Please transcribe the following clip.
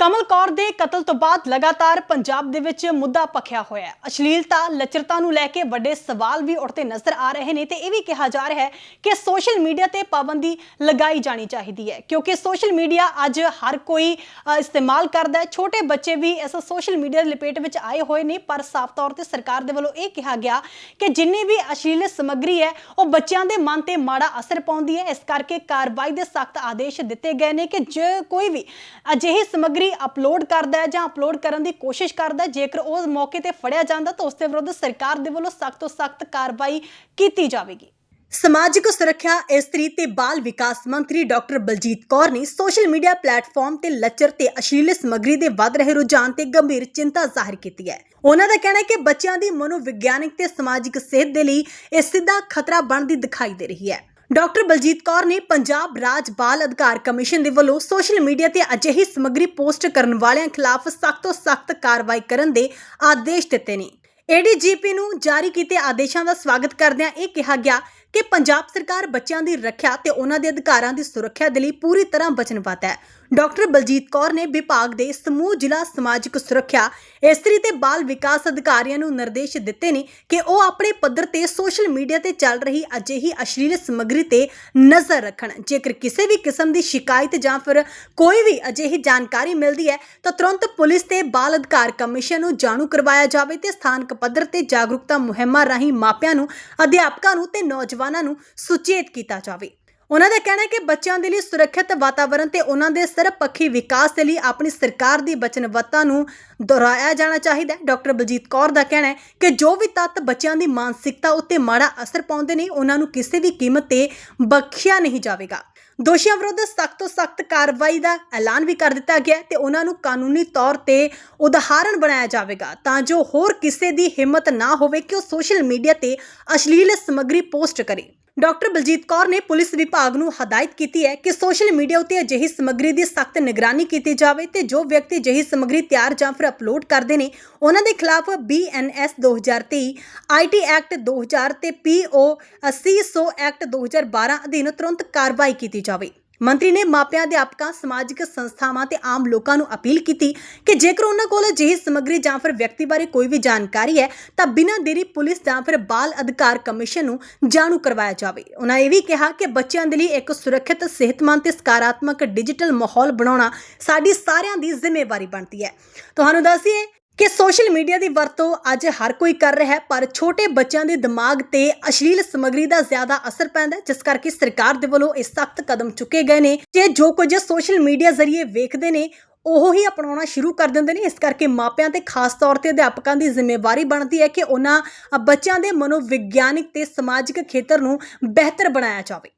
ਕਮਲ ਕੌਰ ਦੇ ਕਤਲ ਤੋਂ ਬਾਅਦ ਲਗਾਤਾਰ ਪੰਜਾਬ ਦੇ ਵਿੱਚ ਮੁੱਦਾ ਪਖਿਆ ਹੋਇਆ ਹੈ। ਅਸ਼ਲੀਲਤਾ ਲੱਚਰਤਾ ਨੂੰ ਲੈ ਕੇ ਵੱਡੇ ਸਵਾਲ ਵੀ ਉੱਠਦੇ ਨਜ਼ਰ ਆ ਰਹੇ ਨੇ ਤੇ ਇਹ ਵੀ ਕਿਹਾ ਜਾ ਰਿਹਾ ਹੈ ਕਿ ਸੋਸ਼ਲ ਮੀਡੀਆ ਤੇ ਪਾਬੰਦੀ ਲਗਾਈ ਜਾਣੀ ਚਾਹੀਦੀ ਹੈ। ਕਿਉਂਕਿ ਸੋਸ਼ਲ ਮੀਡੀਆ ਅੱਜ ਹਰ ਕੋਈ ਅ, ਇਸਤੇਮਾਲ ਕਰਦਾ ਹੈ। ਛੋਟੇ ਬੱਚੇ ਵੀ ਇਸ ਸੋਸ਼ਲ ਮੀਡੀਆ ਦੀ ਲਪੇਟ ਵਿੱਚ ਆਏ ਹੋਏ ਨੇ ਪਰ ਸਾਫ਼ ਤੌਰ ਤੇ ਸਰਕਾਰ ਦੇ ਵੱਲੋਂ ਇਹ ਕਿਹਾ ਗਿਆ ਕਿ ਜਿੰਨੀ ਵੀ ਅਸ਼ਲੀਲ ਸਮੱਗਰੀ ਹੈ ਉਹ ਬੱਚਿਆਂ ਦੇ ਮਨ ਤੇ ਮਾੜਾ ਅਸਰ ਪਾਉਂਦੀ ਹੈ। ਇਸ ਕਰਕੇ ਕਾਰਵਾਈ ਦੇ ਸਖਤ ਆਦੇਸ਼ ਦਿੱਤੇ ਗਏ ਨੇ ਕਿ ਜੇ ਕੋਈ ਵੀ ਅਜਿਹੀ ਸਮੱਗਰੀ ਅਪਲੋਡ ਕਰਦਾ ਹੈ ਜਾਂ ਅਪਲੋਡ ਕਰਨ ਦੀ ਕੋਸ਼ਿਸ਼ ਕਰਦਾ ਹੈ, ਜੇਕਰ ਉਹ ਮੌਕੇ ਤੇ ਫੜਿਆ ਜਾਂਦਾ ਤਾਂ ਉਸ ਦੇ ਵਿਰੁੱਧ ਸਰਕਾਰ ਦੇ ਵੱਲੋਂ ਸਖਤ ਤੋਂ ਸਖਤ ਕਾਰਵਾਈ ਕੀਤੀ ਜਾਵੇਗੀ। ਸਮਾਜਿਕ ਸੁਰੱਖਿਆ ਇਸਤਰੀ ਤੇ ਬਾਲ ਵਿਕਾਸ ਮੰਤਰੀ ਡਾਕਟਰ ਬਲਜੀਤ ਕੌਰ ਨੇ ਸੋਸ਼ਲ ਮੀਡੀਆ ਪਲੇਟਫਾਰਮ ਤੇ ਲੱਚਰ ਤੇ ਅਸ਼ਲੀਲ ਸਮੱਗਰੀ ਦੇ ਵੱਧ ਰਹੇ ਰੁਝਾਨ ਤੇ ਗੰਭੀਰ ਚਿੰਤਾ ਜ਼ਾਹਿਰ ਕੀਤੀ ਹੈ। ਉਹਨਾਂ ਦਾ ਕਹਿਣਾ ਹੈ ਕਿ ਬੱਚਿਆਂ ਦੀ ਮਨੋਵਿਗਿਆਨਕ ਤੇ ਸਮਾਜਿਕ ਸਿਹਤ ਦੇ ਲਈ ਇਹ ਸਿੱਧਾ ਖਤਰਾ ਬਣਦੀ ਦਿਖਾਈ ਦੇ ਰਹੀ ਹੈ। ਡਾਕਟਰ ਬਲਜੀਤ ਕੌਰ ਨੇ ਪੰਜਾਬ ਰਾਜ ਬਾਲ ਅਧਿਕਾਰ ਕਮਿਸ਼ਨ ਦੇ ਵੱਲੋਂ ਸੋਸ਼ਲ ਮੀਡੀਆ ਤੇ ਅਜਿਹੀ ਸਮੱਗਰੀ ਪੋਸਟ ਕਰਨ ਵਾਲਿਆਂ ਖਿਲਾਫ ਸਖਤ ਤੋਂ ਸਖਤ ਕਾਰਵਾਈ ਕਰਨ ਦੇ ਆਦੇਸ਼ ਦਿੱਤੇ ਨੇ। ਏਡੀਜੀਪੀ ਨੂੰ ਜਾਰੀ ਕੀਤੇ ਆਦੇਸ਼ਾਂ ਦਾ ਸਵਾਗਤ ਕਰਦਿਆਂ ਇਹ ਕਿਹਾ ਗਿਆ ਕਿ ਪੰਜਾਬ ਸਰਕਾਰ ਬੱਚਿਆਂ ਦੀ ਰੱਖਿਆ ਤੇ ਉਹਨਾਂ ਦੇ ਅਧਿਕਾਰਾਂ ਦੀ ਸੁਰੱਖਿਆ ਦੇ ਲਈ ਪੂਰੀ ਤਰ੍ਹਾਂ ਵਚਨਬੱਧ ਹੈ। ਡਾਕਟਰ ਬਲਜੀਤ ਕੌਰ ਨੇ ਵਿਭਾਗ ਦੇ ਸਮੂਹ ਜ਼ਿਲ੍ਹਾ ਸਮਾਜਿਕ ਸੁਰੱਖਿਆ, ਇਸਤਰੀ ਤੇ ਬਾਲ ਵਿਕਾਸ ਅਧਿਕਾਰੀਆਂ ਨੂੰ ਨਿਰਦੇਸ਼ ਦਿੱਤੇ ਨੇ ਕਿ ਉਹ ਆਪਣੇ ਪੱਧਰ ਤੇ ਸੋਸ਼ਲ ਮੀਡੀਆ ਤੇ ਚੱਲ ਰਹੀ ਅਜਿਹੀ ਅਸ਼ਲੀਲ ਸਮੱਗਰੀ ਤੇ ਨਜ਼ਰ ਰੱਖਣ। ਜੇਕਰ ਕਿਸੇ ਵੀ ਕਿਸਮ ਦੀ ਸ਼ਿਕਾਇਤ ਜਾਂ ਫਿਰ ਕੋਈ ਵੀ ਅਜਿਹੀ ਜਾਣਕਾਰੀ ਮਿਲਦੀ ਹੈ, ਤਾਂ ਤੁਰੰਤ ਪੁਲਿਸ ਤੇ ਬਾਲ ਅਧਿਕਾਰ ਕਮਿਸ਼ਨ ਨੂੰ ਜਾਣੂ ਕਰਵਾਇਆ ਜਾਵੇ ਤੇ ਸਥਾਨਕ ਪੱਧਰ ਤੇ ਜਾਗਰੂਕਤਾ ਮੁਹਿੰਮਾਂ ਰਾਹੀਂ ਮਾਪਿਆਂ ਨੂੰ, ਅਧਿਆਪਕਾਂ ਨੂੰ ਤੇ ਨੌਜਵਾਨਾਂ ਨੂੰ ਸੁਚੇਤ ਕੀਤਾ ਜਾਵੇ। ਉਹਨਾਂ ਦਾ ਕਹਿਣਾ ਹੈ ਕਿ ਬੱਚਿਆਂ ਦੇ ਲਈ ਸੁਰੱਖਿਅਤ ਵਾਤਾਵਰਣ ਤੇ ਉਹਨਾਂ ਦੇ ਸਰਬਪੱਖੀ ਵਿਕਾਸ ਦੇ ਲਈ ਆਪਣੀ ਸਰਕਾਰ ਦੀ ਵਚਨਬੱਧਤਾ ਨੂੰ ਦੁਹਰਾਇਆ ਜਾਣਾ ਚਾਹੀਦਾ ਹੈ। ਡਾਕਟਰ ਬਲਜੀਤ ਕੌਰ ਦਾ ਕਹਿਣਾ ਹੈ ਕਿ ਜੋ ਵੀ ਤੱਤ ਬੱਚਿਆਂ ਦੀ ਮਾਨਸਿਕਤਾ ਉੱਤੇ ਮਾੜਾ ਅਸਰ ਪਾਉਂਦੇ ਨੇ, ਉਹਨਾਂ ਨੂੰ ਕਿਸੇ ਵੀ ਕੀਮਤ ਤੇ ਬਖਸ਼ਿਆ ਨਹੀਂ ਜਾਵੇਗਾ। ਦੋਸ਼ੀਆਂ ਵਿਰੁੱਧ ਸਖਤ ਤੋਂ ਸਖਤ ਕਾਰਵਾਈ ਦਾ ਐਲਾਨ ਵੀ ਕਰ ਦਿੱਤਾ ਗਿਆ ਹੈ ਤੇ ਉਹਨਾਂ ਨੂੰ ਕਾਨੂੰਨੀ ਤੌਰ ਤੇ ਉਦਾਹਰਣ ਬਣਾਇਆ ਜਾਵੇਗਾ ਤਾਂ ਜੋ ਹੋਰ ਕਿਸੇ ਦੀ ਹਿੰਮਤ ਨਾ ਹੋਵੇ ਕਿ ਉਹ ਸੋਸ਼ਲ ਮੀਡੀਆ ਤੇ ਅਸ਼ਲੀਲ ਸਮੱਗਰੀ ਪੋਸਟ ਕਰੇ। ਡਾਕਟਰ ਬਲਜੀਤ ਕੌਰ ਨੇ ਪੁਲਿਸ ਵਿਭਾਗ ਨੂੰ ਹਦਾਇਤ ਕੀਤੀ ਹੈ ਕਿ ਸੋਸ਼ਲ ਮੀਡੀਆ ਉੱਤੇ ਅਜਿਹੀ ਸਮੱਗਰੀ ਦੀ ਸਖਤ ਨਿਗਰਾਨੀ ਕੀਤੀ ਜਾਵੇ ਤੇ ਜੋ ਵਿਅਕਤੀ ਅਜਿਹੀ ਸਮੱਗਰੀ ਤਿਆਰ ਜਾਂ ਫਿਰ ਅਪਲੋਡ ਕਰਦੇ ਨੇ, ਉਹਨਾਂ ਦੇ ਖਿਲਾਫ ਬੀਐਨਐਸ 2023 ਆਈਟੀ ਐਕਟ 2000 ਤੇ ਪੀਓ 80 ਐਕਟ 2012 ਅਧੀਨ ਤੁਰੰਤ ਕਾਰਵਾਈ ਕੀਤੀ ਜਾਵੇ। ਮੰਤਰੀ ਨੇ ਮਾਪਿਆਂ, ਅਧਿਆਪਕਾਂ, ਸਮਾਜਿਕ ਸੰਸਥਾਵਾਂ ਤੇ ਆਮ ਲੋਕਾਂ ਨੂੰ ਅਪੀਲ ਕੀਤੀ ਕਿ ਜੇਕਰ ਉਹਨਾਂ ਕੋਲ ਅਜਿਹੀ ਸਮੱਗਰੀ ਜਾਂ ਫਿਰ ਵਿਅਕਤੀ ਬਾਰੇ ਕੋਈ ਵੀ ਜਾਣਕਾਰੀ ਹੈ, ਤਾਂ ਬਿਨਾਂ ਦੇਰੀ ਪੁਲਿਸ ਜਾਂ ਫਿਰ ਬਾਲ ਅਧਿਕਾਰ ਕਮਿਸ਼ਨ ਨੂੰ ਜਾਣੂ ਕਰਵਾਇਆ ਜਾਵੇ। ਉਹਨਾਂ ਇਹ ਵੀ ਕਿਹਾ ਕਿ ਬੱਚਿਆਂ ਦੇ ਲਈ ਇੱਕ ਸੁਰੱਖਿਅਤ, ਸਿਹਤਮੰਦ ਤੇ ਸਕਾਰਾਤਮਕ ਡਿਜੀਟਲ ਮਾਹੌਲ ਬਣਾਉਣਾ ਸਾਡੀ ਸਾਰਿਆਂ ਦੀ ਜ਼ਿੰਮੇਵਾਰੀ ਬਣਦੀ ਹੈ। ਤੁਹਾਨੂੰ ਦੱਸੀਏ ਕਿ ਸੋਸ਼ਲ ਮੀਡੀਆ ਦੀ ਵਰਤੋਂ ਅੱਜ ਹਰ ਕੋਈ ਕਰ ਰਿਹਾ ਹੈ, ਪਰ ਛੋਟੇ ਬੱਚਿਆਂ ਦੇ ਦਿਮਾਗ ਤੇ ਅਸ਼ਲੀਲ ਸਮੱਗਰੀ ਦਾ ਜ਼ਿਆਦਾ ਅਸਰ ਪੈਂਦਾ ਹੈ, ਜਿਸ ਕਰਕੇ ਸਰਕਾਰ ਦੇ ਵੱਲੋਂ ਇਹ ਸਖਤ ਕਦਮ ਚੁੱਕੇ ਗਏ ਨੇ। ਕਿ ਜੋ ਕੁਝ ਸੋਸ਼ਲ ਮੀਡੀਆ ਜ਼ਰੀਏ ਵੇਖਦੇ ਨੇ, ਉਹ ਹੀ ਅਪਣਾਉਣਾ ਸ਼ੁਰੂ ਕਰ ਦਿੰਦੇ ਨੇ। ਇਸ ਕਰਕੇ ਮਾਪਿਆਂ ਤੇ ਖਾਸ ਤੌਰ ਤੇ ਅਧਿਆਪਕਾਂ ਦੀ ਜ਼ਿੰਮੇਵਾਰੀ ਬਣਦੀ ਹੈ ਕਿ ਉਹਨਾਂ ਬੱਚਿਆਂ ਦੇ ਮਨੋਵਿਗਿਆਨਿਕ ਤੇ ਸਮਾਜਿਕ ਖੇਤਰ ਨੂੰ ਬਿਹਤਰ ਬਣਾਇਆ ਜਾਵੇ।